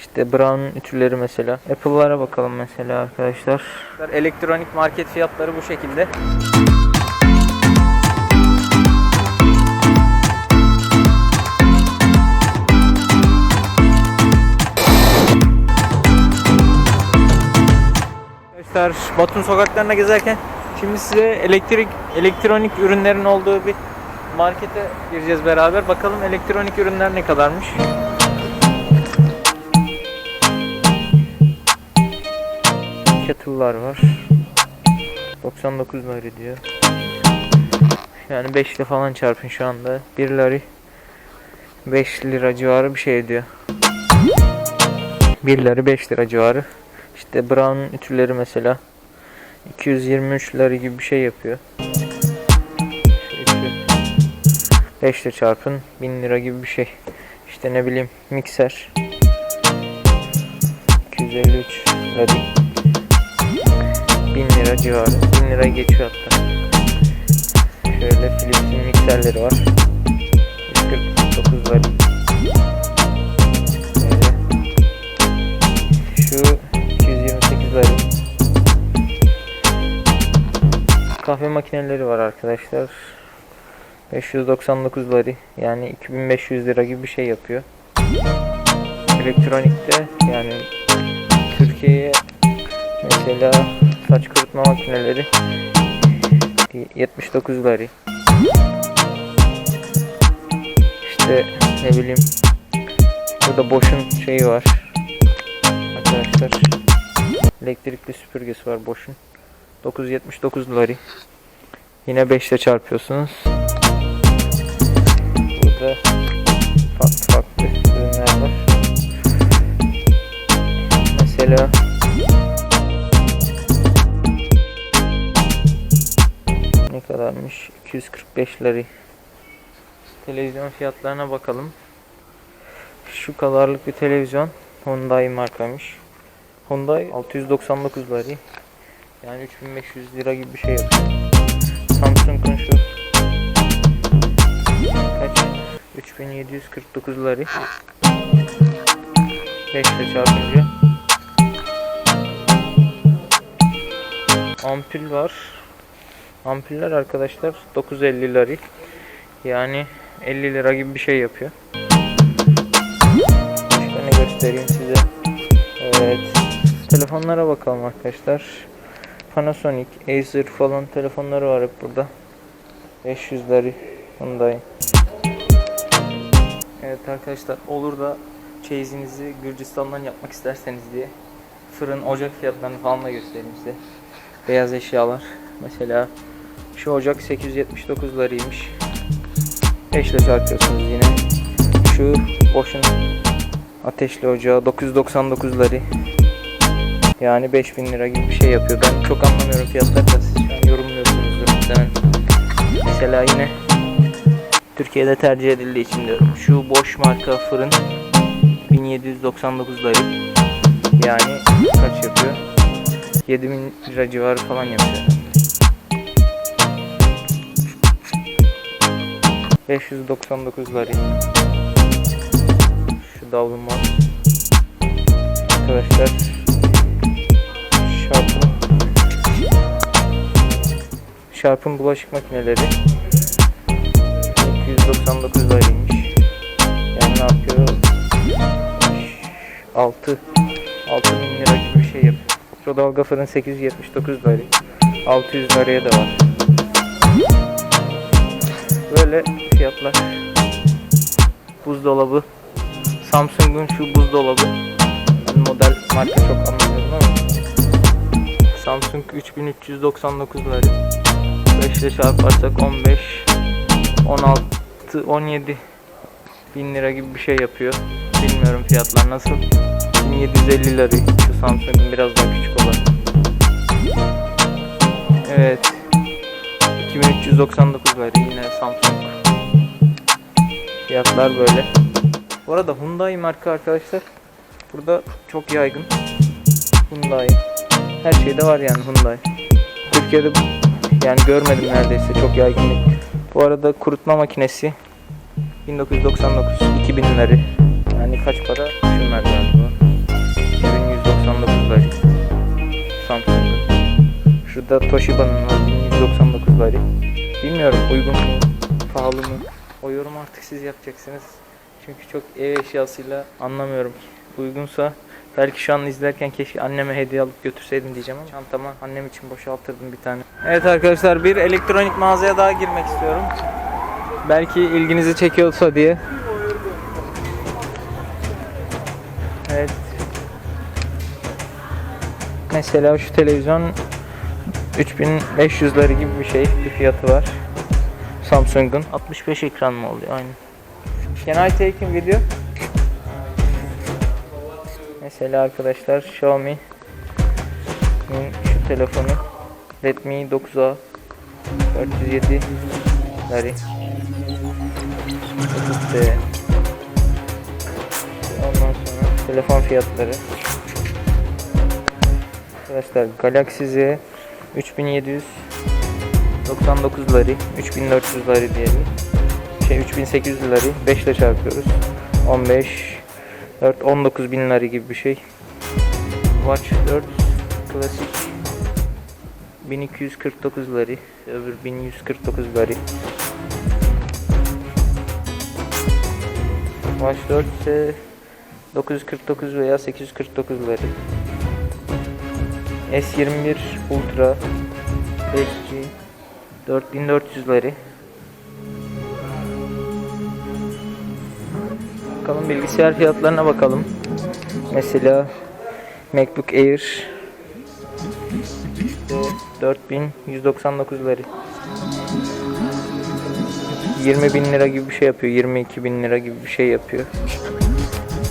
İşte Brown ütüleri mesela. Apple'lara bakalım mesela arkadaşlar. Elektronik market fiyatları bu şekilde. Arkadaşlar Batun sokaklarına gezerken şimdi size elektrik elektronik ürünlerin olduğu bir markete gireceğiz beraber. Bakalım elektronik ürünler ne kadarmış. Kettle'lar var. 99 lira diyor. Yani 5 ile falan çarpın şu anda. 1 lira 5 lira civarı bir şey. 1 lira 5 lira civarı. İşte Brown ütüleri mesela 223 lira gibi bir şey yapıyor. Şu ütü 5 ile çarpın 1000 lira gibi bir şey. İşte ne bileyim mikser 253 lira değil. 1000 lira civarı. 1000 lira geçiyor hatta. Şöyle Philips'in mikserleri var. 149 lira. Böyle. Şu 228 lira. Kahve makineleri var arkadaşlar. 599 lira. Yani 2500 lira gibi bir şey yapıyor. Elektronikte yani Türkiye'ye mesela saç kurutma makineleri 79 lira. İşte ne bileyim burada Bosch'un şeyi var. Arkadaşlar elektrikli süpürgesi var Bosch'un. 979 lira. Yine 5 ile çarpıyorsunuz. Burada farklı farklı ürünler var. Mesela kadarmış? 245 lira. Televizyon fiyatlarına bakalım. Şu kadarlık bir televizyon Hyundai markamış. Hyundai 699 lira. Yani 3500 lira gibi bir şey yapıyor. Samsung'un şu kaç? 3749 lira. 5 ile çarpınca. Ampul var. Ampuller arkadaşlar 950 lira. Yani 50 lira gibi bir şey yapıyor. Ne göstereyim size? Evet. Telefonlara bakalım arkadaşlar. Panasonic, Acer falan telefonları var hep burada. 500 lira Hyundai. Evet arkadaşlar olur da çeyizinizi Gürcistan'dan yapmak isterseniz diye fırın ocak fiyatlarını falan da göstereyim size. Beyaz eşyalar. Mesela şu ocak 879 liraymış. 5 ile çarpıyorsunuz yine. Şu boşun ateşli ocağı 999 lira. Yani 5000 lira gibi bir şey yapıyor. Ben çok anlamıyorum fiyatları da yorumluyorsunuzdur muhtemelen. Mesela yine Türkiye'de tercih edildiği için diyorum. Şu boş marka fırın 1799 lira. Yani kaç yapıyor? 7000 lira civarı falan yapıyor. 599 lira. Şu davlumbaz. Arkadaşlar Sharp'ın Sharp'ın bulaşık makineleri 299 liraymış. Yani ne yapıyor? 6 6000 lira gibi bir şey yapıyor. Mikrodalga fırın 879 lira. 600 liraya da var. Böyle fiyatlar. Buzdolabı. Samsung'un şu buzdolabı. Ben model marka çok anlamıyorum ama. Samsung 3399 lira. 5 ile çarparsak 15 16 17 bin lira gibi bir şey yapıyor. Bilmiyorum fiyatlar nasıl. 1750 lira şu Samsung'un biraz daha küçük olan. Evet. 399 lira yine Samsung. Fiyatlar böyle. Bu arada Hyundai marka arkadaşlar burada çok yaygın. Hyundai. Her şeyde var yani Hyundai. Türkiye'de yani görmedim neredeyse çok yaygın. Bu arada kurutma makinesi 1999 2000'leri yani kaç para düşünmez galiba. 2199 lari. Samsung'da. Şurada Toshiba'nın var 1199 lari. Bilmiyorum uygun mu, pahalı mı? O yorum artık siz yapacaksınız. Çünkü çok ev eşyasıyla anlamıyorum. Uygunsa belki şu an izlerken keşke anneme hediye alıp götürseydim diyeceğim ama çantama annem için boşaltırdım bir tane. Evet arkadaşlar bir elektronik mağazaya daha girmek istiyorum. Belki ilginizi çekiyorsa diye. Evet. Mesela şu televizyon 3500 lira gibi bir şey bir fiyatı var. Samsung'un 65 ekran mı oluyor aynı. Can I take in video? Mesela arkadaşlar Xiaomi şu telefonu Redmi 9A 407 lari. İşte ondan sonra telefon fiyatları. Arkadaşlar Galaxy Z 3799 lari 3400 lari diyelim. Şey 3800 lari 5 ile çarpıyoruz. 15 4 19 bin lari gibi bir şey. Watch 4 klasik 1249 lari öbür 1149 lari. Watch 4 ise 949 veya 849 lari. S21 Ultra 5G 4400 lari. Bakalım bilgisayar fiyatlarına bakalım. Mesela MacBook Air işte 4199 lari. 20 bin lira gibi bir şey yapıyor. 22 bin lira gibi bir şey yapıyor.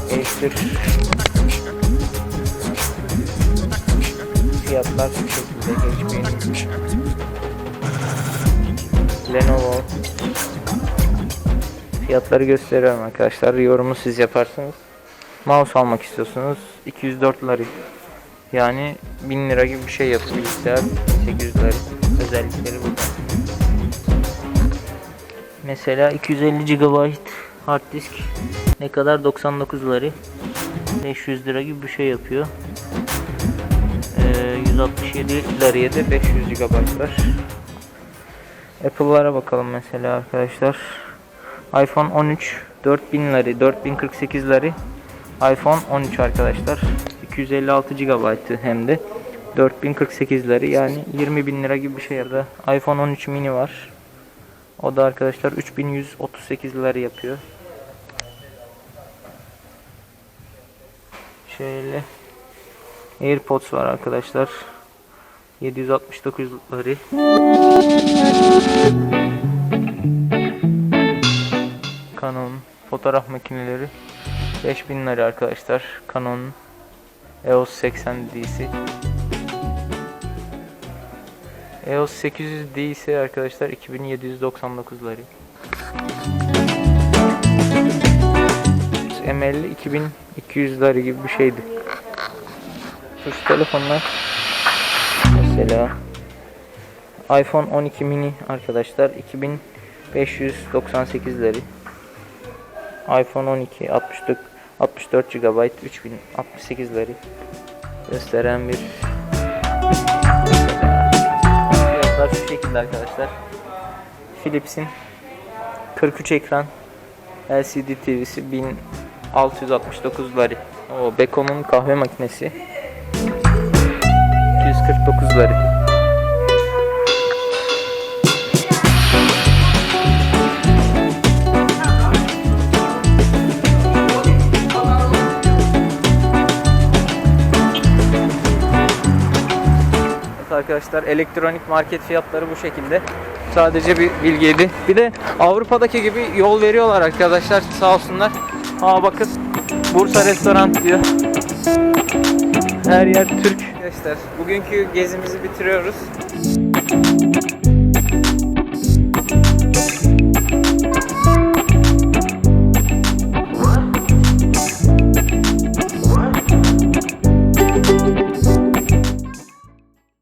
Acer fiyatlar bu şekilde geçmeyin. Lenovo fiyatları gösteriyorum arkadaşlar. Yorumu siz yaparsınız. Mouse almak istiyorsunuz. 204 lira. Yani 1000 lira gibi bir şey yapıyor bilgisayar. 800 lira. Özellikleri burada. Mesela 250 GB hard disk ne kadar 99 lira. 500 lira gibi bir şey yapıyor. Ee, 167 liraya da 500 GB var. Apple'lara bakalım mesela arkadaşlar. iPhone 13 4000 lira, 4048 lira. iPhone 13 arkadaşlar. 256 GB hem de 4048 lira yani 20 bin lira gibi bir şey da iPhone 13 mini var. O da arkadaşlar 3138 lira yapıyor. Şöyle AirPods var arkadaşlar. 769 lira. Canon fotoğraf makineleri 5000 lira arkadaşlar. Canon EOS 80 DC. EOS 800 D ise arkadaşlar 2799 lira. ML 2200 lira gibi bir şeydi. Tuş telefonlar mesela iPhone 12 mini arkadaşlar 2598 lira. iPhone 12 64 64 GB 3068 lira gösteren bir fiyatlar şu şekilde arkadaşlar. Philips'in 43 ekran LCD TV'si 1669 lira. O Beko'nun kahve makinesi 249 lira. Evet arkadaşlar elektronik market fiyatları bu şekilde. Sadece bir bilgiydi. Bir de Avrupa'daki gibi yol veriyorlar arkadaşlar sağ olsunlar. Aa bakın Bursa restoran diyor. Her yer Türk. Arkadaşlar bugünkü gezimizi bitiriyoruz.